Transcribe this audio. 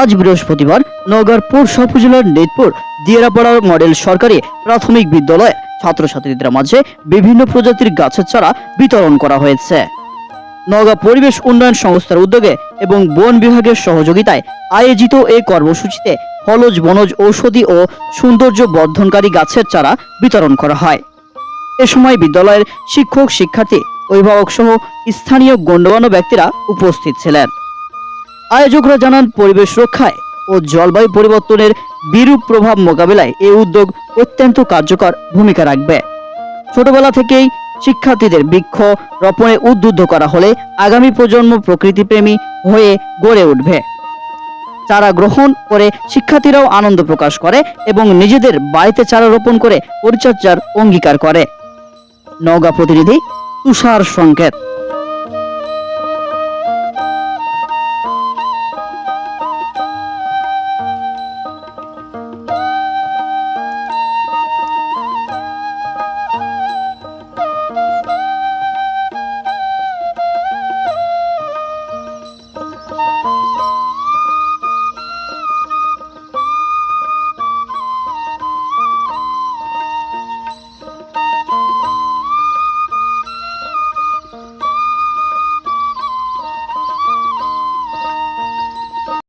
আজ বৃহস্পতিবার নওগাঁর পৌরসা উপজেলার নেতপুর দিয়ারাপাড়ার মডেল সরকারি প্রাথমিক বিদ্যালয়ে ছাত্রছাত্রীদের মাঝে বিভিন্ন প্রজাতির গাছের চারা বিতরণ করা হয়েছে। নওগাঁ পরিবেশ উন্নয়ন সংস্থার উদ্যোগে এবং বন বিভাগের সহযোগিতায় আয়োজিত এই কর্মসূচিতে ফলজ, বনজ ঔষধি ও সৌন্দর্য বর্ধনকারী গাছের চারা বিতরণ করা হয়। এ সময় বিদ্যালয়ের শিক্ষক, শিক্ষার্থী অভিভাবক সহ স্থানীয় গণ্যমান্য ব্যক্তিরা উপস্থিত ছিলেন। আয়োজকরা জানান, পরিবেশ রক্ষায় ও জলবায়ু পরিবর্তনের বিরূপ প্রভাব মোকাবিলায় এই উদ্যোগ অত্যন্ত কার্যকর ভূমিকা রাখবে। ছোটবেলা থেকেই শিক্ষার্থীদের বৃক্ষ রোপণে উদ্বুদ্ধ করা হলে আগামী প্রজন্ম প্রকৃতিপ্রেমী হয়ে গড়ে উঠবে। চারা গ্রহণ করে শিক্ষার্থীরাও আনন্দ প্রকাশ করে এবং নিজেদের বাড়িতে চারা রোপণ করে পরিচর্যার অঙ্গীকার করে। নওগাঁ প্রতিনিধি তুষার সংকেত।